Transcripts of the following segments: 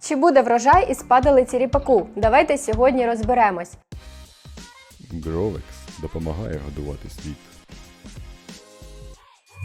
Чи буде врожай із падалиці ріпаку? Давайте сьогодні розберемось. Гровекс допомагає годувати світ.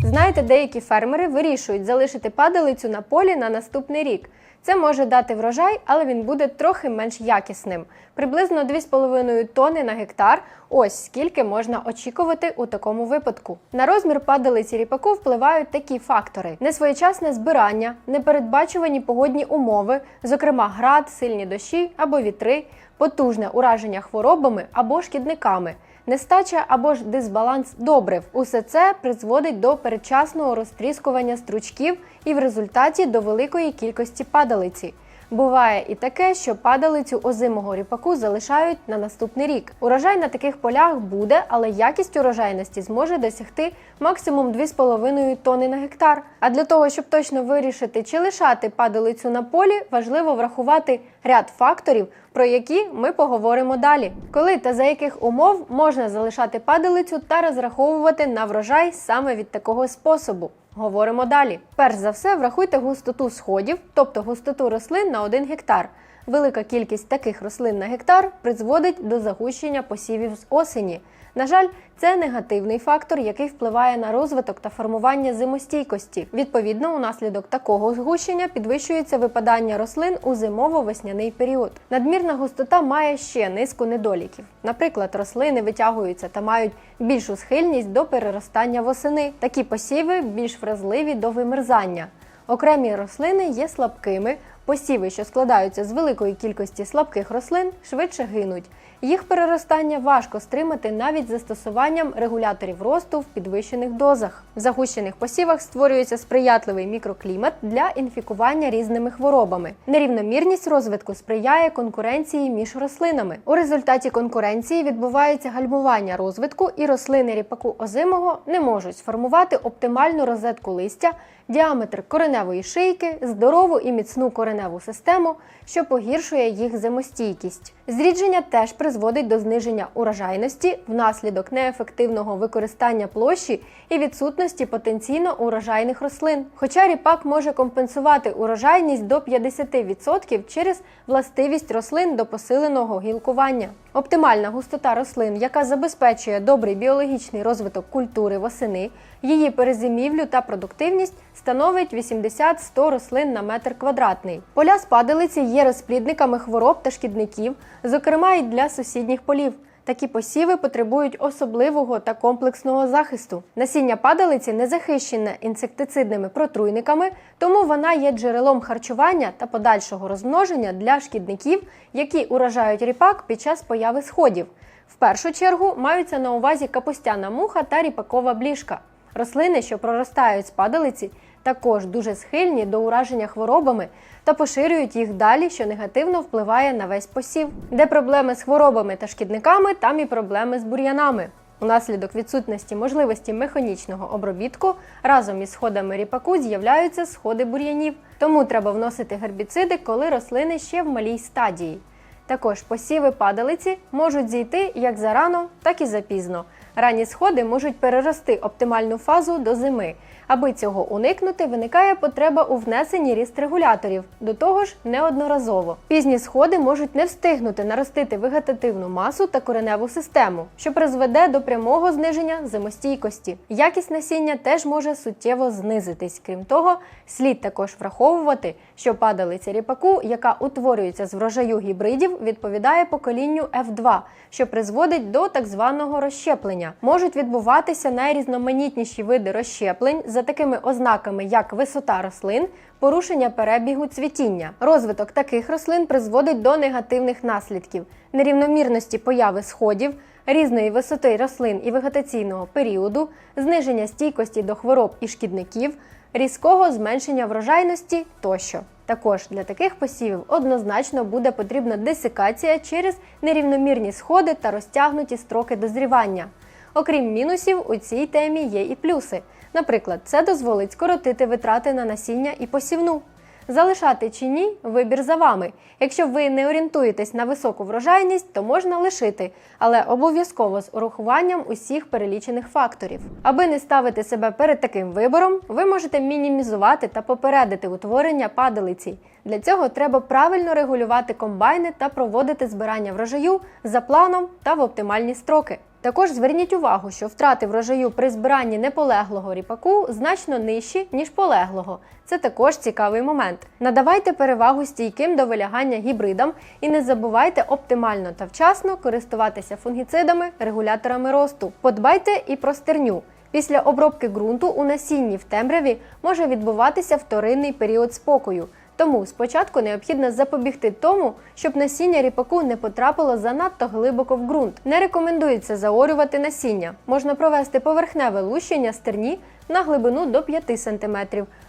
Знаєте, деякі фермери вирішують залишити падалицю на полі на наступний рік. Це може дати врожай, але він буде трохи менш якісним. Приблизно 2,5 тонни на гектар. Ось скільки можна очікувати у такому випадку. На розмір падалиці ріпаку впливають такі фактори: несвоєчасне збирання, непередбачувані погодні умови, зокрема град, сильні дощі або вітри, потужне ураження хворобами або шкідниками. Нестача або ж дисбаланс добрив. Усе це призводить до передчасного розтріскування стручків і в результаті до великої кількості падалиці. Буває і таке, що падалицю озимого ріпаку залишають на наступний рік. Урожай на таких полях буде, але якість урожайності зможе досягти максимум 2,5 тонни на гектар. А для того, щоб точно вирішити, чи лишати падалицю на полі, важливо врахувати ряд факторів, про які ми поговоримо далі. Коли та за яких умов можна залишати падалицю та розраховувати на врожай саме від такого способу. Говоримо далі. Перш за все, врахуйте густоту сходів, тобто густоту рослин на 1 гектар. Велика кількість таких рослин на гектар призводить до загущення посівів з осені. На жаль, це негативний фактор, який впливає на розвиток та формування зимостійкості. Відповідно, унаслідок такого згущення підвищується випадання рослин у зимово-весняний період. Надмірна густота має ще низку недоліків. Наприклад, рослини витягуються та мають більшу схильність до переростання восени. Такі посіви більш вразливі до вимерзання. Окремі рослини є слабкими. Посіви, що складаються з великої кількості слабких рослин, швидше гинуть. Їх переростання важко стримати навіть з застосуванням регуляторів росту в підвищених дозах. В загущених посівах створюється сприятливий мікроклімат для інфікування різними хворобами. Нерівномірність розвитку сприяє конкуренції між рослинами. У результаті конкуренції відбувається гальмування розвитку, і рослини ріпаку озимого не можуть сформувати оптимальну розетку листя, діаметр кореневої шийки, здорову і міцну кореневу систему, що погіршує їх зимостійкість. Зрідження теж призводить до зниження урожайності внаслідок неефективного використання площі і відсутності потенційно урожайних рослин. Хоча ріпак може компенсувати урожайність до 50% через властивість рослин до посиленого гілкування. Оптимальна густота рослин, яка забезпечує добрий біологічний розвиток культури восени, її перезимівлю та продуктивність становить 80-100 рослин на метр квадратний. Поля спадалиці є розплідниками хвороб та шкідників, зокрема і для сусідніх полів. Такі посіви потребують особливого та комплексного захисту. Насіння падалиці не захищене інсектицидними протруйниками, тому вона є джерелом харчування та подальшого розмноження для шкідників, які уражають ріпак під час появи сходів. В першу чергу маються на увазі капустяна муха та ріпакова бліжка. Рослини, що проростають з падалиці, також дуже схильні до ураження хворобами та поширюють їх далі, що негативно впливає на весь посів. Де проблеми з хворобами та шкідниками, там і проблеми з бур'янами. Унаслідок відсутності можливості механічного обробітку разом із сходами ріпаку з'являються сходи бур'янів. Тому треба вносити гербіциди, коли рослини ще в малій стадії. Також посіви падалиці можуть зійти як зарано, так і запізно. Ранні сходи можуть перерости оптимальну фазу до зими. Аби цього уникнути, виникає потреба у внесенні ріст-регуляторів, до того ж неодноразово. Пізні сходи можуть не встигнути наростити вегетативну масу та кореневу систему, що призведе до прямого зниження зимостійкості. Якість насіння теж може суттєво знизитись. Крім того, слід також враховувати, що падалиця ріпаку, яка утворюється з врожаю гібридів, відповідає поколінню F2, що призводить до так званого розщеплення. Можуть відбуватися найрізноманітніші види розщеплень за такими ознаками, як висота рослин, порушення перебігу цвітіння. Розвиток таких рослин призводить до негативних наслідків, нерівномірності появи сходів, різної висоти рослин і вегетаційного періоду, зниження стійкості до хвороб і шкідників, різкого зменшення врожайності тощо. Також для таких посівів однозначно буде потрібна десикація через нерівномірні сходи та розтягнуті строки дозрівання. Окрім мінусів, у цій темі є і плюси. Наприклад, це дозволить скоротити витрати на насіння і посівну. Залишати чи ні вибір за вами. Якщо ви не орієнтуєтесь на високу врожайність, то можна лишити, але обов'язково з урахуванням усіх перелічених факторів. Аби не ставити себе перед таким вибором, ви можете мінімізувати та попередити утворення падалиці. Для цього треба правильно регулювати комбайни та проводити збирання врожаю за планом та в оптимальні строки. Також зверніть увагу, що втрати врожаю при збиранні неполеглого ріпаку значно нижчі, ніж полеглого. Це також цікавий момент. Надавайте перевагу стійким до вилягання гібридам і не забувайте оптимально та вчасно користуватися фунгіцидами, регуляторами росту. Подбайте і про стерню. Після обробки ґрунту у насінні в темряві може відбуватися вторинний період спокою. Тому спочатку необхідно запобігти тому, щоб насіння ріпаку не потрапило занадто глибоко в ґрунт. Не рекомендується заорювати насіння. Можна провести поверхневе лущення стерні на глибину до 5 см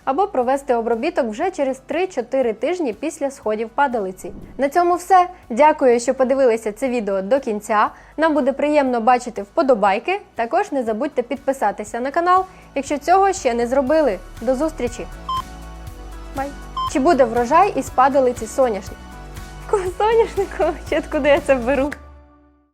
або провести обробіток вже через 3-4 тижні після сходів падалиці. На цьому все. Дякую, що подивилися це відео до кінця. Нам буде приємно бачити вподобайки. Також не забудьте підписатися на канал, якщо цього ще не зробили. До зустрічі! Бай! Чи буде врожай із падалиці соняшник? Соняшнику? Чи откуди я це беру?